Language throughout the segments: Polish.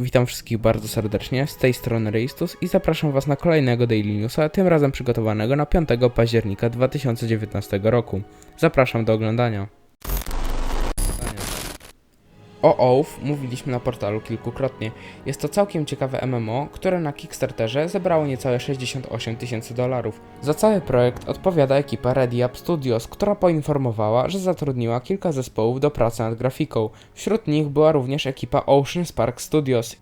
Witam wszystkich bardzo serdecznie, z tej strony Reistus i zapraszam Was na kolejnego Daily Newsa, tym razem przygotowanego na 5 października 2019 roku. Zapraszam do oglądania. O OWF mówiliśmy na portalu kilkukrotnie. Jest to całkiem ciekawe MMO, które na Kickstarterze zebrało niecałe 68 tysięcy dolarów. Za cały projekt odpowiada ekipa Ready Up Studios, która poinformowała, że zatrudniła kilka zespołów do pracy nad grafiką. Wśród nich była również ekipa Ocean Spark Studios.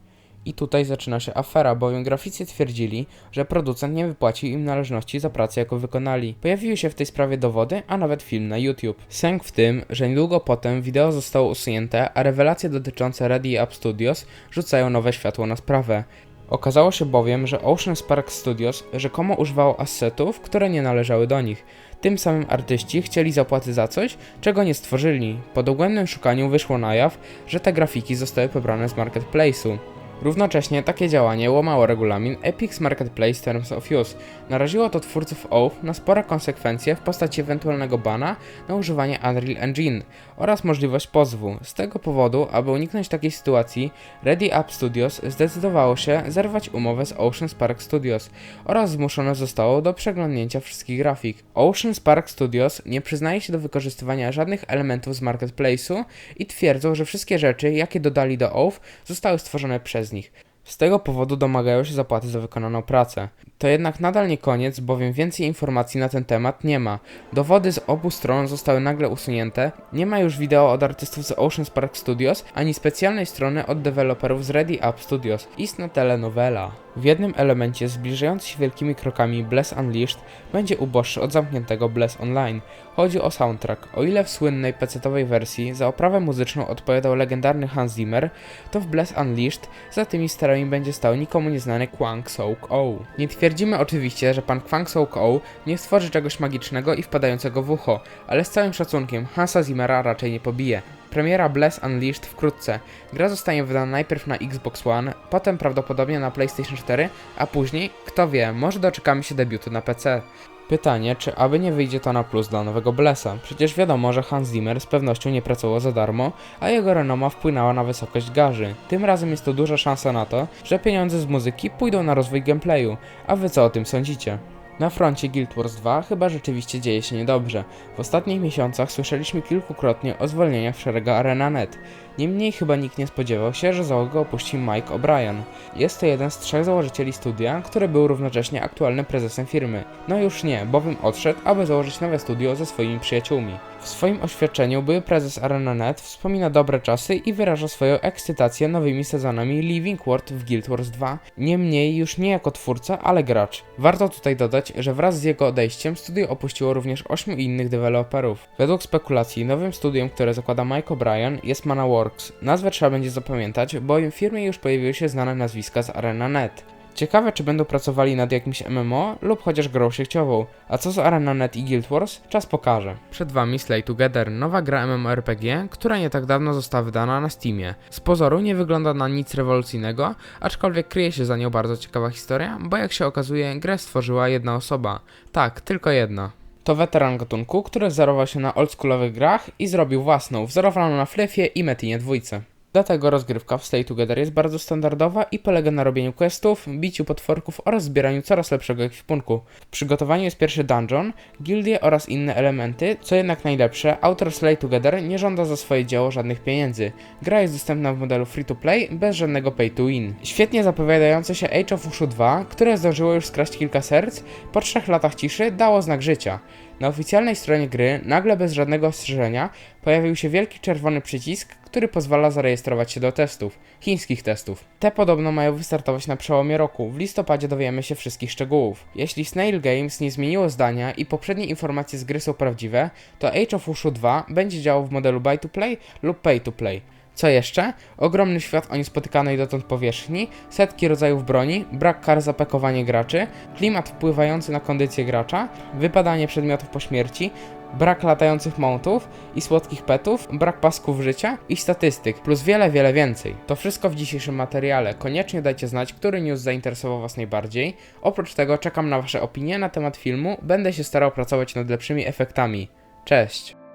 I tutaj zaczyna się afera, bowiem graficy twierdzili, że producent nie wypłacił im należności za pracę, jaką wykonali. Pojawiły się w tej sprawie dowody, a nawet film na YouTube. Sęk w tym, że niedługo potem wideo zostało usunięte, a rewelacje dotyczące Ready Up Studios rzucają nowe światło na sprawę. Okazało się bowiem, że Ocean Spark Studios rzekomo używało assetów, które nie należały do nich. Tym samym artyści chcieli zapłaty za coś, czego nie stworzyli. Po dogłębnym szukaniu wyszło na jaw, że te grafiki zostały pobrane z marketplace'u. Równocześnie takie działanie łamało regulamin Epic's Marketplace Terms of Use. Naraziło to twórców OWF na spore konsekwencje w postaci ewentualnego bana na używanie Unreal Engine oraz możliwość pozwu. Z tego powodu, aby uniknąć takiej sytuacji, Ready Up Studios zdecydowało się zerwać umowę z Ocean Spark Studios oraz zmuszone zostało do przeglądnięcia wszystkich grafik. Ocean Spark Studios nie przyznaje się do wykorzystywania żadnych elementów z marketplace'u i twierdzą, że wszystkie rzeczy, jakie dodali do OWF, zostały stworzone przez nich. Z tego powodu domagają się zapłaty za wykonaną pracę. To jednak nadal nie koniec, bowiem więcej informacji na ten temat nie ma. Dowody z obu stron zostały nagle usunięte, nie ma już wideo od artystów z Ocean Spark Studios, ani specjalnej strony od deweloperów z Ready Up Studios. Istna telenowela. W jednym elemencie zbliżający się wielkimi krokami Bless Unleashed będzie uboższy od zamkniętego Bless Online. Chodzi o soundtrack. O ile w słynnej pecetowej wersji za oprawę muzyczną odpowiadał legendarny Hans Zimmer, to w Bless Unleashed za tymi sterami będzie stał nikomu nieznany Kwang Soak O. Nie twierdzimy oczywiście, że pan Kwang Soak O nie stworzy czegoś magicznego i wpadającego w ucho, ale z całym szacunkiem Hansa Zimmera raczej nie pobije. Premiera Bless Unleashed wkrótce. Gra zostanie wydana najpierw na Xbox One, potem prawdopodobnie na PlayStation 4, a później, kto wie, może doczekamy się debiutu na PC. Pytanie, czy aby nie wyjdzie to na plus dla nowego Blessa? Przecież wiadomo, że Hans Zimmer z pewnością nie pracował za darmo, a jego renoma wpłynęła na wysokość garzy. Tym razem jest to duża szansa na to, że pieniądze z muzyki pójdą na rozwój gameplayu. A wy co o tym sądzicie? Na froncie Guild Wars 2 chyba rzeczywiście dzieje się niedobrze. W ostatnich miesiącach słyszeliśmy kilkukrotnie o zwolnieniach w szeregach ArenaNet. Niemniej chyba nikt nie spodziewał się, że załogę opuści Mike O'Brien. Jest to jeden z trzech założycieli studia, który był równocześnie aktualnym prezesem firmy. No już nie, bowiem odszedł, aby założyć nowe studio ze swoimi przyjaciółmi. W swoim oświadczeniu były prezes ArenaNet wspomina dobre czasy i wyraża swoją ekscytację nowymi sezonami Living World w Guild Wars 2, niemniej już nie jako twórca, ale gracz. Warto tutaj dodać, że wraz z jego odejściem studio opuściło również 8 innych deweloperów. Według spekulacji nowym studiem, które zakłada Mike O'Brien jest Manaworks. Nazwę trzeba będzie zapamiętać, bowiem w firmie już pojawiły się znane nazwiska z ArenaNet. Ciekawe, czy będą pracowali nad jakimś MMO lub chociaż grą sieciową. A co z ArenaNet i Guild Wars? Czas pokaże. Przed wami Slay Together, nowa gra MMORPG, która nie tak dawno została wydana na Steamie. Z pozoru nie wygląda na nic rewolucyjnego, aczkolwiek kryje się za nią bardzo ciekawa historia, bo jak się okazuje, grę stworzyła jedna osoba. Tak, tylko jedna. To weteran gatunku, który wzorował się na oldschoolowych grach i zrobił własną, wzorowaną na Flyfie i Metinie dwójce. Dlatego rozgrywka w Stay Together jest bardzo standardowa i polega na robieniu questów, biciu potworków oraz zbieraniu coraz lepszego ekwipunku. W przygotowaniu jest pierwszy dungeon, gildie oraz inne elementy, co jednak najlepsze, autor Stay Together nie żąda za swoje dzieło żadnych pieniędzy. Gra jest dostępna w modelu free to play, bez żadnego pay to win. Świetnie zapowiadające się Age of Ushu 2, które zdążyło już skraść kilka serc, po trzech latach ciszy dało znak życia. Na oficjalnej stronie gry, nagle bez żadnego ostrzeżenia, pojawił się wielki czerwony przycisk, który pozwala zarejestrować się do testów, chińskich testów. Te podobno mają wystartować na przełomie roku. W listopadzie dowiemy się wszystkich szczegółów. Jeśli Snail Games nie zmieniło zdania i poprzednie informacje z gry są prawdziwe, to Age of Ushu 2 będzie działał w modelu buy to play lub pay to play. Co jeszcze? Ogromny świat o niespotykanej dotąd powierzchni, setki rodzajów broni, brak kar za pekowanie graczy, klimat wpływający na kondycję gracza, wypadanie przedmiotów po śmierci, brak latających mountów i słodkich petów, brak pasków życia i statystyk, plus wiele, wiele więcej. To wszystko w dzisiejszym materiale. Koniecznie dajcie znać, który news zainteresował Was najbardziej. Oprócz tego czekam na Wasze opinie na temat filmu, będę się starał pracować nad lepszymi efektami. Cześć!